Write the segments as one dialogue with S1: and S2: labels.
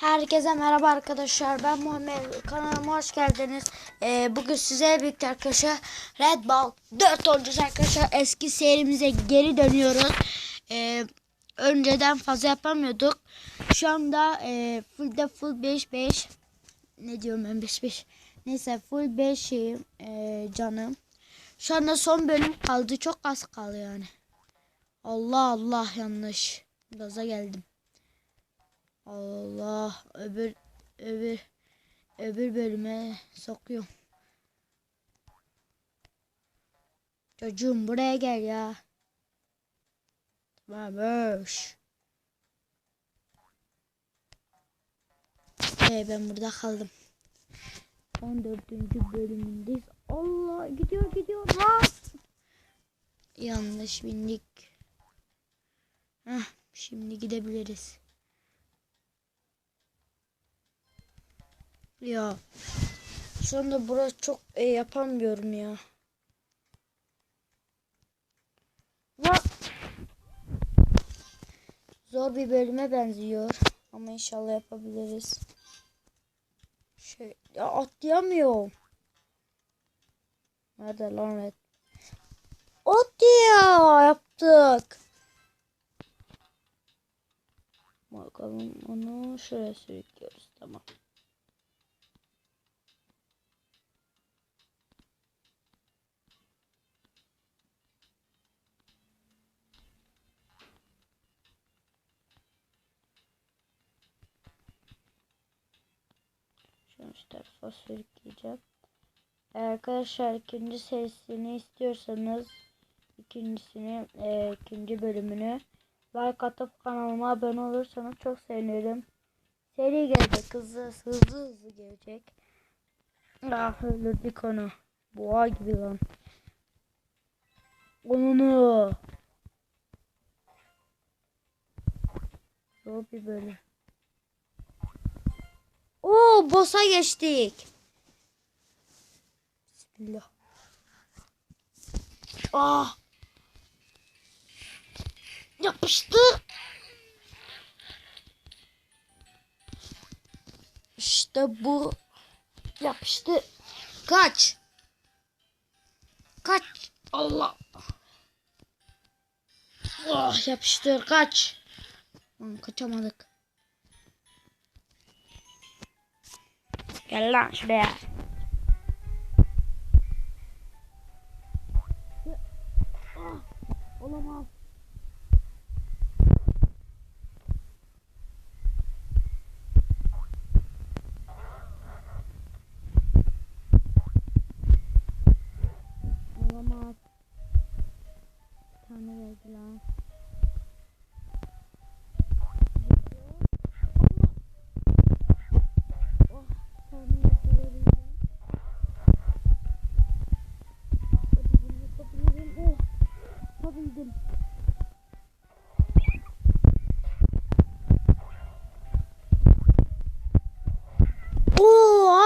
S1: Herkese merhaba arkadaşlar. Ben Muhammed. Kanalıma hoş geldiniz. Ee, bugün size birlikte arkadaşlar Red Ball 4 olacağız arkadaşlar. Eski serimize geri dönüyoruz. Ee, önceden fazla yapamıyorduk. Şu anda e, full full 5 5 ne diyorum ben 5 5 neyse full 5 şeyim e, canım. Şu anda son bölüm kaldı. Çok az kaldı yani. Allah Allah yanlış. Gaza geldim. Allah öbür öbür öbür bölüme sokuyorum. Çocuğum buraya gel ya. Tamam boş. Ee, ben burada kaldım. 14. bölümündeyiz. Allah gidiyor gidiyor lan. Yanlış bindik. Heh, şimdi gidebiliriz. Ya şu anda burası çok e, yapamıyorum ya. Lan. Zor bir bölüme benziyor. Ama inşallah yapabiliriz. Şey ya atlayamıyorum. Nerede lan red? Ot ya yaptık. Bakalım onu şuraya sürüklüyoruz tamam. Şunu şu tarafa sürükleyeceğim. Arkadaşlar ikinci serisini istiyorsanız ikincisini e, ikinci bölümünü like atıp kanalıma abone olursanız çok sevinirim. Seri gelecek hızlı hızlı hızlı gelecek. Ah öldürdük onu. Boğa gibi lan. Onunu. Zor bir bölüm. Oo boss'a geçtik. Bismillah. Ah. Yapıştı. İşte bu. Yapıştı. Kaç. Kaç. Allah. Oh yapıştır kaç. Kaçamadık. Gel lan şuraya. Olamaz.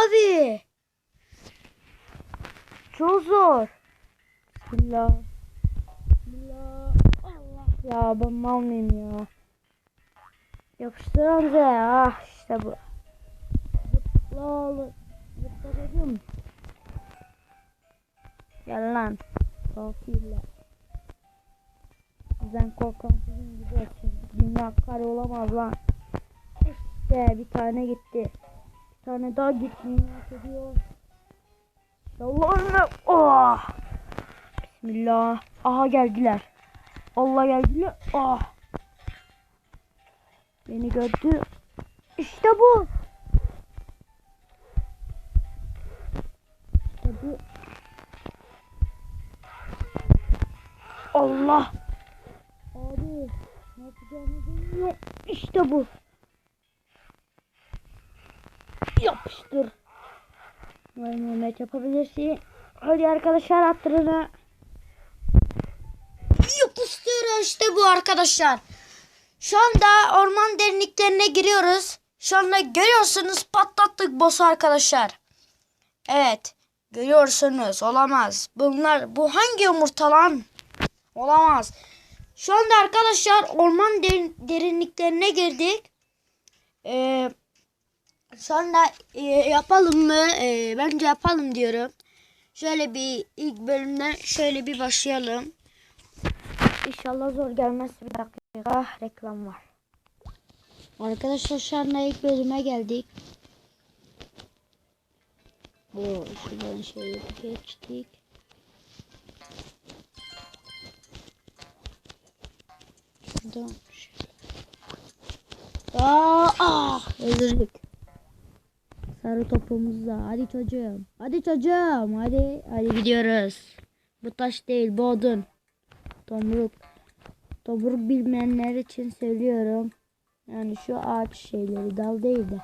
S1: Abi. Çok zor. Bismillah. Bismillah. Allah ya ben mal mıyım ya? Yapıştır amca ya. Ah, işte bu. Zıpla oğlum. Zıpla dedim. Gel lan. Kafirler. Bizden korkan sizin gibi olsun. Dünya kare olamaz lan. İşte bir tane gitti. Bir tane daha gitmeyi hak ediyor. Allah'ım. Oh. Bismillah. Aha geldiler. Allah geldiler. Ah. Beni gördü. İşte bu. İşte bu. Allah. Abi ne yapacağımı bilmiyorum. İşte bu. Yapıştır. Vay Mehmet yapabilirsin. Hadi arkadaşlar attırını. Yapıştır işte bu arkadaşlar. Şu anda orman derinliklerine giriyoruz. Şu anda görüyorsunuz patlattık boss'u arkadaşlar. Evet. Görüyorsunuz. Olamaz. Bunlar bu hangi yumurta lan? Olamaz. Şu anda arkadaşlar orman derin- derinliklerine girdik. Ee, Sonra e, yapalım mı? E, bence yapalım diyorum. Şöyle bir ilk bölümden şöyle bir başlayalım. İnşallah zor gelmez bir dakika. Ah, reklam var. Arkadaşlar şu anda ilk bölüme geldik. Bu şuradan şöyle geçtik. Şuradan şöyle. Aa, ah, öldürdük. Sarı topumuzla. Hadi çocuğum. Hadi çocuğum. Hadi. Hadi gidiyoruz. Bu taş değil bu odun. Tomruk. Tomruk bilmeyenler için söylüyorum. Yani şu ağaç şeyleri dal değil de.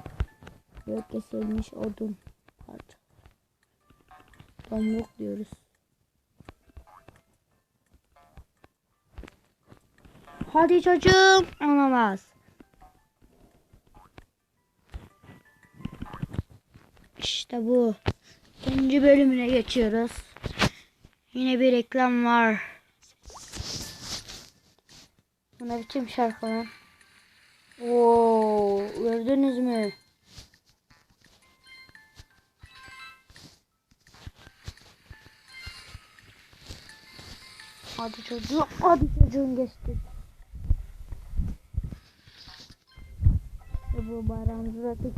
S1: Yok kesilmiş odun parça. Tomruk diyoruz. Hadi çocuğum. Olamaz. İşte bu. İkinci bölümüne geçiyoruz. Yine bir reklam var. Bu ne biçim şarkı lan? Oo, gördünüz mü? Hadi çocuğum, hadi çocuğum geçti. Bu bayrağımızı da tık,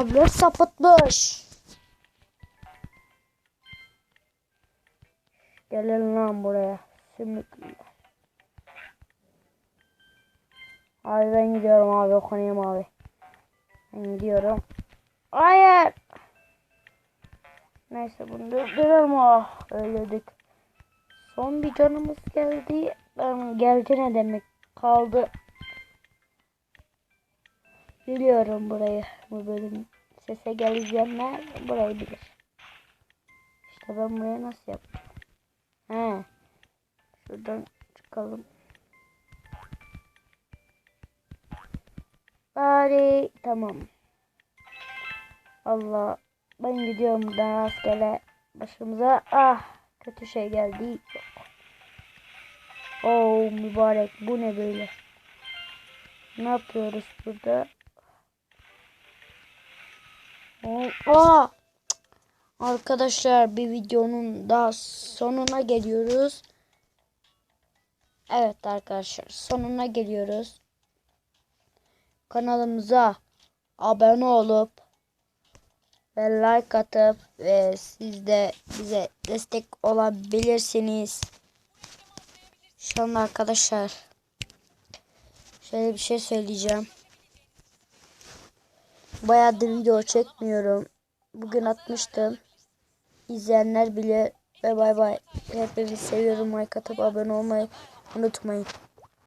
S1: Tablet sapıtmış. Gelin lan buraya. Sümüklüler. Abi ben gidiyorum abi okunayım abi. Ben gidiyorum. Hayır. Neyse bunu durduralım. Ah öldürdük. Son bir canımız geldi. Ben geldi ne demek kaldı. Biliyorum burayı. Bu bölüm sese geleceğimler burayı bilir. İşte ben buraya nasıl yapacağım? He. Şuradan çıkalım. Bari tamam. Allah ben gidiyorum daha askere başımıza ah kötü şey geldi. Yok. Oo mübarek bu ne böyle? Ne yapıyoruz burada? Aa! Arkadaşlar bir videonun daha sonuna geliyoruz. Evet arkadaşlar sonuna geliyoruz. Kanalımıza abone olup ve like atıp ve siz de bize destek olabilirsiniz. Şu anda arkadaşlar şöyle bir şey söyleyeceğim. Bayağıdır video çekmiyorum. Bugün atmıştım. İzleyenler bile ve bay bay. Hepinizi seviyorum. Like atıp abone olmayı unutmayın.